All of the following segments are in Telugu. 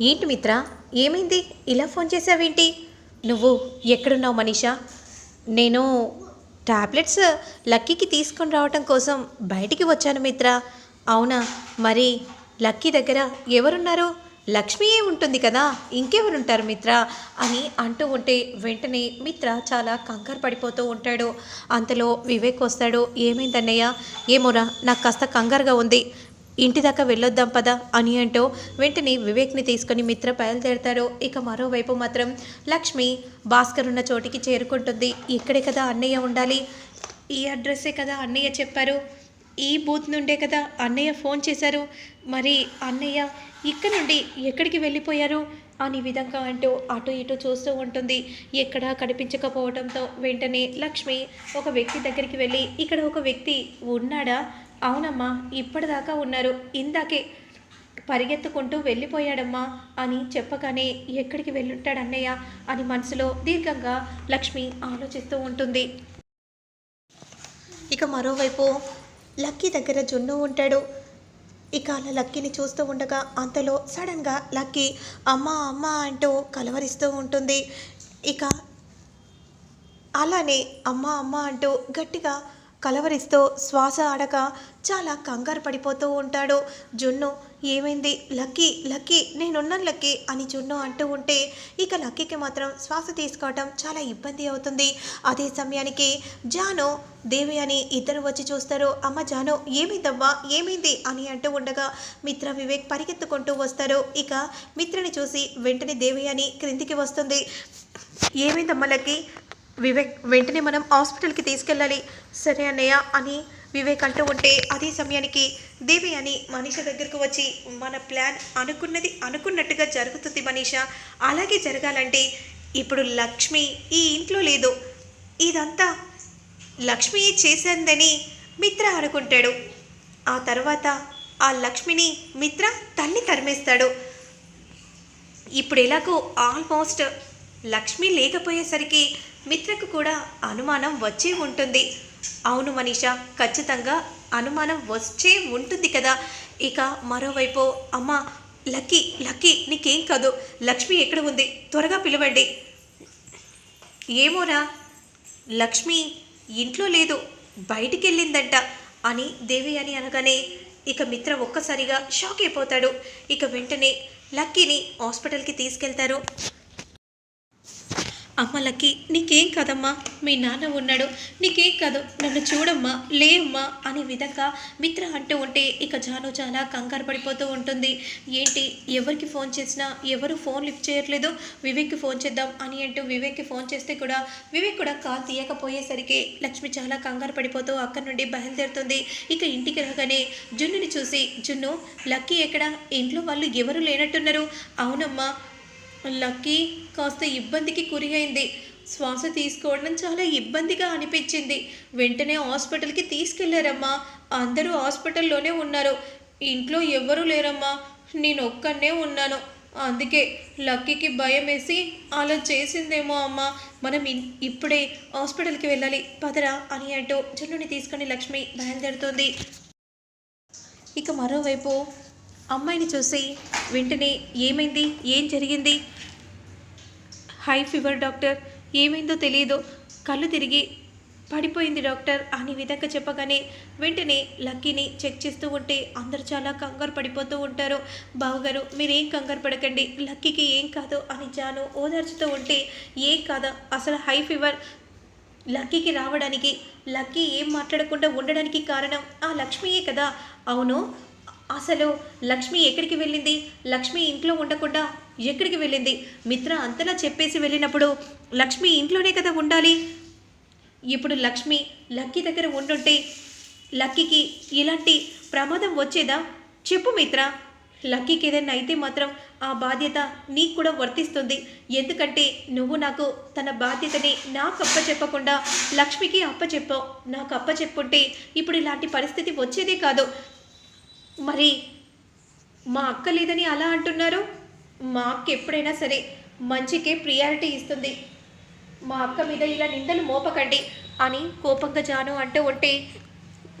ఏంటి మిత్ర? ఏమైంది? ఇలా ఫోన్ చేసావేంటి నువ్వు ఎక్కడున్నావు మనీషా? నేను టాబ్లెట్స్ లక్కీకి తీసుకొని రావటం కోసం బయటికి వచ్చాను మిత్ర. అవునా? మరి లక్కీ దగ్గర ఎవరున్నారు? లక్ష్మీయే ఉంటుంది కదా? ఇంకెవరుంటారు మిత్ర? అని అంటూ ఉంటే వెంటనే మిత్ర చాలా కంగారు పడిపోతూ ఉంటాడు. అంతలో వివేక్ వస్తాడు. ఏమైందన్నయ్య? ఏమోరా నాకు కాస్త కంగారుగా ఉంది. ఇంటి దాకా వెళ్ళొద్దాం పదా అని అంటూ వెంటనే వివేక్ని తీసుకొని మిత్ర బయలుదేరతాడు. ఇక మరోవైపు మాత్రం లక్ష్మి భాస్కర్ ఉన్న చోటికి చేరుకుంటుంది. ఇక్కడే కదా అన్నయ్య ఉండాలి. ఈ అడ్రస్సే కదా అన్నయ్య చెప్పారు. ఈ బూత్ నుండే కదా అన్నయ్య ఫోన్ చేశారు. మరి అన్నయ్య ఇక్కడ నుండి ఎక్కడికి వెళ్ళిపోయారు? అని విధంగా అంటూ అటు ఇటు చూస్తూ ఉంటుంది. ఎక్కడా కనిపించకపోవడంతో వెంటనే లక్ష్మి ఒక వ్యక్తి దగ్గరికి వెళ్ళి ఇక్కడ ఒక వ్యక్తి ఉన్నాడా? అవునమ్మా ఇప్పటిదాకా ఉన్నారు. ఇందాకే పరిగెత్తుకుంటూ వెళ్ళిపోయాడమ్మా అని చెప్పగానే ఎక్కడికి వెళ్ళుంటాడు అన్నయ్య అని మనసులో దీర్ఘంగా లక్ష్మి ఆలోచిస్తూ ఉంటుంది. ఇక మరోవైపు లక్కీ దగ్గర జున్ను ఉంటాడు. ఇక అలా లక్కీని చూస్తూ ఉండగా అంతలో సడన్గా లక్కీ అమ్మ అమ్మ అంటూ కలవరిస్తూ ఉంటుంది. ఇక అలానే అమ్మ అమ్మ అంటూ గట్టిగా కలవరిస్తూ శ్వాస ఆడక చాలా కంగారు పడిపోతూ ఉంటాడు. జున్ను ఏమైంది? లక్కీ లక్కీ నేనున్నాను లక్కీ అని జున్ను అంటూ ఉంటే ఇక లక్కీకి మాత్రం శ్వాస తీసుకోవటం చాలా ఇబ్బంది అవుతుంది. అదే సమయానికి జాను దేవి అని ఇద్దరు వచ్చి చూస్తారు. అమ్మ జాను ఏమైందమ్మా? ఏమైంది? అని అంటూ ఉండగా మిత్ర వివేక్ పరిగెత్తుకుంటూ వస్తారు. ఇక మిత్రని చూసి వెంటనే దేవి అని క్రిందికి వస్తుంది. ఏమైందమ్మలకి వివేక్ వెంటనే మనం హాస్పిటల్కి తీసుకెళ్ళాలి. సరే అన్నయ్య అని వివేక్ అంటూ ఉంటే అదే సమయానికి దేవి అని మనీష దగ్గరకు వచ్చి మన ప్లాన్ అనుకున్నది అనుకున్నట్టుగా జరుగుతుంది మనీష. అలాగే జరగాలంటే ఇప్పుడు లక్ష్మి ఈ ఇంట్లో లేదు. ఇదంతా లక్ష్మి చేసిందని మిత్ర అనుకుంటాడు. ఆ తర్వాత ఆ లక్ష్మిని మిత్ర తల్లి తరిమేస్తాడు. ఇప్పుడు ఎలాగో ఆల్మోస్ట్ లక్ష్మి లేకపోయేసరికి మిత్రకు కూడా అనుమానం వచ్చే ఉంటుంది. అవును మనీష ఖచ్చితంగా అనుమానం వచ్చే ఉంటుంది కదా. ఇక మరోవైపు అమ్మ లక్కీ లక్కీ నీకేం కాదు. లక్ష్మి ఎక్కడ ఉంది? త్వరగా పిలవండి. ఏమోరా లక్ష్మి ఇంట్లో లేదు బయటికి వెళ్ళిందంట అని దేవి అని అనగానే ఇక మిత్ర ఒక్కసారిగా షాక్ అయిపోతాడు. ఇక వెంటనే లక్కీని హాస్పిటల్కి తీసుకెళ్తారు. అమ్మ లక్కీ నీకేం కాదమ్మా? మీ నాన్న ఉన్నాడు. నీకేం కాదు? నన్ను చూడమ్మా లేమ్మా అనే విధంగా మిత్ర అంటూ ఉంటే ఇక జాను చాలా కంగారు పడిపోతూ ఉంటుంది. ఏంటి ఎవరికి ఫోన్ చేసినా ఎవరు ఫోన్ లిఫ్ట్ చేయట్లేదు? వివేక్కి ఫోన్ చేద్దాం అని అంటూ వివేక్కి ఫోన్ చేస్తే కూడా వివేక్ కూడా కాల్ తీయకపోయేసరికి లక్ష్మి చాలా కంగారు పడిపోతూ అక్కడి నుండి బయలుదేరుతుంది. ఇక ఇంటికి రాగానే జున్నుని చూసి జున్ను లక్కీ ఎక్కడ? ఇంట్లో వాళ్ళు ఎవరు లేనట్టున్నారు? అవునమ్మా లక్కీ కాస్త ఇబ్బందికి గురి అయింది శ్వాస తీసుకోవడం చాలా ఇబ్బందిగా అనిపించింది. వెంటనే హాస్పిటల్కి తీసుకెళ్ళారమ్మా. అందరూ హాస్పిటల్లోనే ఉన్నారు. ఇంట్లో ఎవ్వరూ లేరమ్మా. నేను ఒక్కనే ఉన్నాను. అందుకే లక్కీకి భయం వేసి అలా చేసిందేమో అమ్మ. మనం ఇన్- ఇప్పుడే హాస్పిటల్కి వెళ్ళాలి. పదరా అని అంటూ జున్నుని తీసుకుని లక్ష్మి బయలుదేరుతుంది. ఇక మరోవైపు అమ్మాయిని చూసి వెంటనే ఏమైంది? ఏం జరిగింది? High fever doctor. ఏమైందో తెలియదు కళ్ళు తిరిగి పడిపోయింది డాక్టర్ అని విధంగా చెప్పగానే వెంటనే లక్కీని చెక్ చేస్తూ ఉంటే అందరూ చాలా కంగారు పడిపోతూ ఉంటారు. బావుగారు మీరేం కంగారు పడకండి. లక్కీకి ఏం కాదు అని జాను ఓదార్చుతూ ఉంటే ఏం కాదా. అసలు హై ఫీవర్ లక్కీకి రావడానికి లక్కీ ఏం మాట్లాడకుండా ఉండడానికి కారణం ఆ లక్ష్మియే కదా. అవును అసలు లక్ష్మి ఎక్కడికి వెళ్ళింది? లక్ష్మి ఇంట్లో ఉండకుండా ఎక్కడికి వెళ్ళింది? మిత్ర అంతలా చెప్పేసి వెళ్ళినప్పుడు లక్ష్మి ఇంట్లోనే కదా ఉండాలి? ఇప్పుడు లక్ష్మి లక్కీ దగ్గర ఉండుంటే లక్కీకి ఇలాంటి ప్రమాదం వచ్చేదా? చెప్పు మిత్ర. లక్కీకి ఏదైనా అయితే మాత్రం ఆ బాధ్యత నీకు కూడా వర్తిస్తుంది. ఎందుకంటే నువ్వు నాకు తన బాధ్యతని నాకు అప్ప చెప్పకుండా లక్ష్మికి అప్ప చెప్పావు నాకు అప్ప చెప్పుంటే ఇప్పుడు ఇలాంటి పరిస్థితి వచ్చేదే కాదు. మరి మా అక్క లేదని అలా అంటున్నారు? మా అక్క ఎప్పుడైనా సరే మంచికే ప్రియారిటీ ఇస్తుంది. మా అక్క మీద ఇలా నిందలు మోపకండి అని కోపంగా జాను అంటూ ఉంటే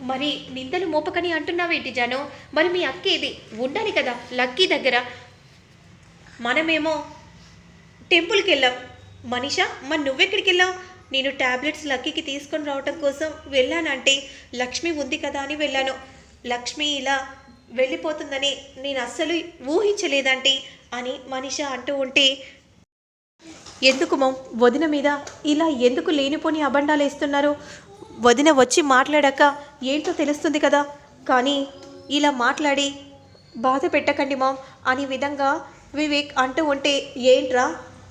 మరి నిందలు మోపకని అంటున్నావేంటి జాను? మరి మీ అక్క ఇది ఉండాలి కదా లక్కీ దగ్గర. మనమేమో టెంపుల్కి వెళ్ళాం. మనీష మరి నువ్వెక్కడికి వెళ్ళావు? నేను ట్యాబ్లెట్స్ లక్కీకి తీసుకొని రావటం కోసం వెళ్ళానంటే లక్ష్మి ఉంది కదా అని వెళ్ళాను. లక్ష్మి ఇలా వెళ్ళిపోతుందని నేను అస్సలు ఊహించలేదంటే అని మనిష అంటూ ఉంటే ఎందుకు మం? వదిన మీద ఇలా ఎందుకు లేనిపోని అబండాలు వేస్తున్నారు? వదిన వచ్చి మాట్లాడాక ఏంటో తెలుస్తుంది కదా. కానీ ఇలా మాట్లాడి బాధ పెట్టకండి మామ్ అనే విధంగా వివేక్ అంటూ ఉంటే ఏంట్రా?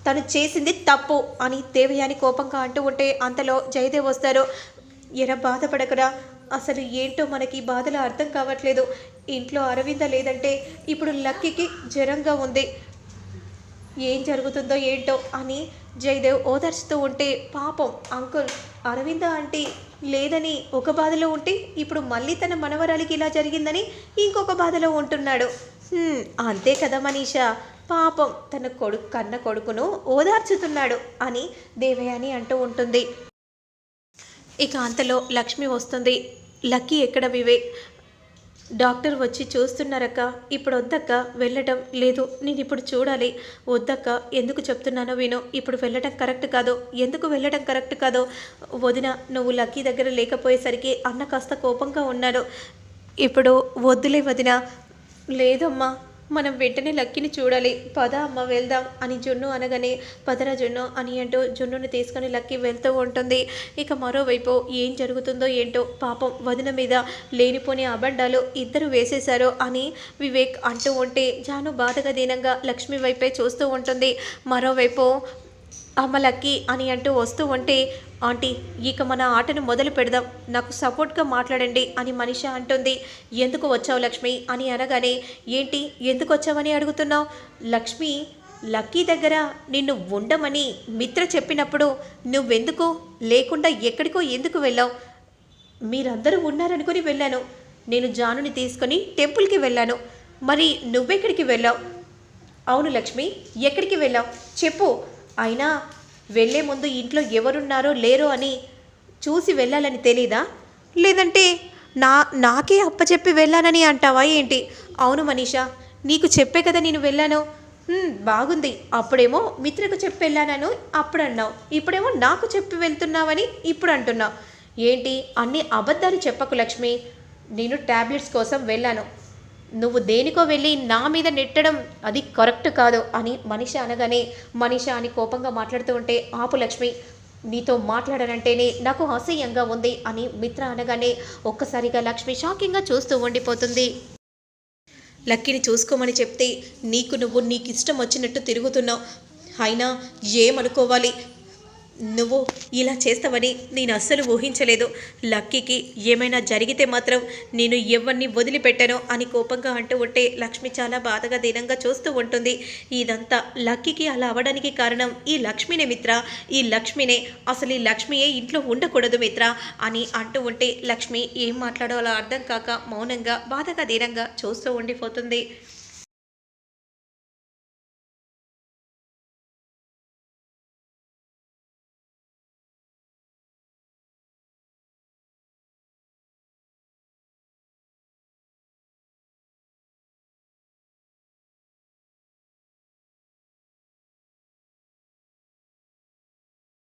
తను చేసింది తప్పు అని దేవయాని కోపంగా అంటూ ఉంటే అంతలో జయదేవ్ వస్తారు. ఎరా బాధపడకరా. అసలు ఏంటో మనకి బాధలు అర్థం కావట్లేదు. ఇంట్లో అరవింద లేదంటే ఇప్పుడు లక్కీకి జ్వరంగా ఉంది. ఏం జరుగుతుందో ఏంటో అని జయదేవ్ ఓదార్చుతూ ఉంటే పాపం అంకుల్ అరవింద ఆంటీ లేదని ఒక బాధలో ఉంటే ఇప్పుడు మళ్ళీ తన మనవరాలికి ఇలా జరిగిందని ఇంకొక బాధలో ఉంటున్నాడు. అంతే కదా మనీషా. పాపం తన కొడుకు కన్న కొడుకును ఓదార్చుతున్నాడు అని దేవయాని అంటూ ఉంటుంది. ఇక అంతలో లక్ష్మి వస్తుంది. లక్కీ ఎక్కడ వివేక్ డాక్టర్ వచ్చి చూస్తున్నారక్క. ఇప్పుడు వద్దక్క వెళ్ళటం లేదు. నేను ఇప్పుడు చూడాలి. వద్దక్క ఎందుకు చెప్తున్నానో విను. ఇప్పుడు వెళ్ళటం కరెక్ట్ కాదు. ఎందుకు వెళ్ళటం కరెక్ట్ కాదు? వదిన నువ్వు లక్కీ దగ్గర లేకపోయేసరికి అన్న కాస్త కోపంగా ఉన్నాడు. ఇప్పుడు వద్దులే వదిన. లేదమ్మా. మనం వెంటనే లక్కీని చూడాలి. పద అమ్మ వెళ్దాం అని జున్ను అనగానే పదరా జున్ను అని అంటూ జున్నుని తీసుకొని లక్కీ వెళ్తూ ఉంటుంది. ఇక మరోవైపు ఏం జరుగుతుందో ఏంటో పాపం వదిన మీద లేనిపోని అబడ్డాలు ఇద్దరు వేసేశారు అని వివేక్ అంటూ ఉంటే జాను బాధగా దీనంగా లక్ష్మి వైపే చూస్తూ ఉంటుంది. మరోవైపు అమ్మ లక్కీ అని అంటూ వస్తూ ఉంటే ఆంటీ ఇక మన ఆటను మొదలు పెడదాం. నాకు సపోర్ట్గా మాట్లాడండి అని మనిష అంటుంది. ఎందుకు వచ్చావు లక్ష్మి? అని అనగానే ఏంటి? ఎందుకు వచ్చావని అడుగుతున్నావు? లక్ష్మి లక్కీ దగ్గర నిన్ను ఉండమని మిత్ర చెప్పినప్పుడు నువ్వెందుకు? లేకుండా ఎక్కడికో ఎందుకు వెళ్ళావు? మీరందరూ ఉన్నారనుకుని వెళ్ళాను. నేను జానుని తీసుకొని టెంపుల్కి వెళ్ళాను. మరి నువ్వెక్కడికి వెళ్ళావు? అవును లక్ష్మి ఎక్కడికి వెళ్ళావు? చెప్పు. అయినా వెళ్ళే ముందు ఇంట్లో ఎవరున్నారో లేరో అని చూసి వెళ్ళాలని తెలీదా? లేదంటే నా నాకే అప్పచెప్పి వెళ్ళానని అంటావా ఏంటి? అవును మనీషా నీకు చెప్పే కదా నేను వెళ్ళాను. బాగుంది. అప్పుడేమో మిత్రకు చెప్పి వెళ్ళానను అప్పుడు అన్నావు ఇప్పుడేమో నాకు చెప్పి వెళ్తున్నావని ఇప్పుడు అంటున్నావు. ఏంటి అన్ని అబద్ధాలు చెప్పకు లక్ష్మి. నేను టాబ్లెట్స్ కోసం వెళ్ళాను. నువ్వు దేనికో వెళ్ళి నా మీద నెట్టడం అది కరెక్ట్ కాదు అని మనిష అనగానే మనిష అని కోపంగా మాట్లాడుతూ ఉంటే ఆపు లక్ష్మి నీతో మాట్లాడనంటేనే నాకు అసహ్యంగా ఉంది అని మిత్ర అనగానే ఒక్కసారిగా లక్ష్మి షాకింగ్గా చూస్తూ ఉండిపోతుంది. లక్కీని చూసుకోమని చెప్తే నీకు నువ్వు నీకు ఇష్టం వచ్చినట్టు తిరుగుతున్నావు. అయినా ఏమనుకోవాలి? నువ్వు ఇలా చేస్తావని నేను అస్సలు ఊహించలేదు. లక్కీకి ఏమైనా జరిగితే మాత్రం నేను ఎవరిని వదిలిపెట్టానో అని కోపంగా అంటూ ఉంటే లక్ష్మి చాలా బాధగా దీనంగా చూస్తూ ఉంటుంది. ఇదంతా లక్కీకి అలా అవ్వడానికి కారణం ఈ లక్ష్మినే మిత్ర. ఈ లక్ష్మినే అసలు ఈ లక్ష్మియే ఇంట్లో ఉండకూడదు మిత్ర అని అంటూ ఉంటే లక్ష్మి ఏం మాట్లాడాలో అర్థం కాక మౌనంగా బాధగా దీనంగా చూస్తూ ఉండిపోతుంది.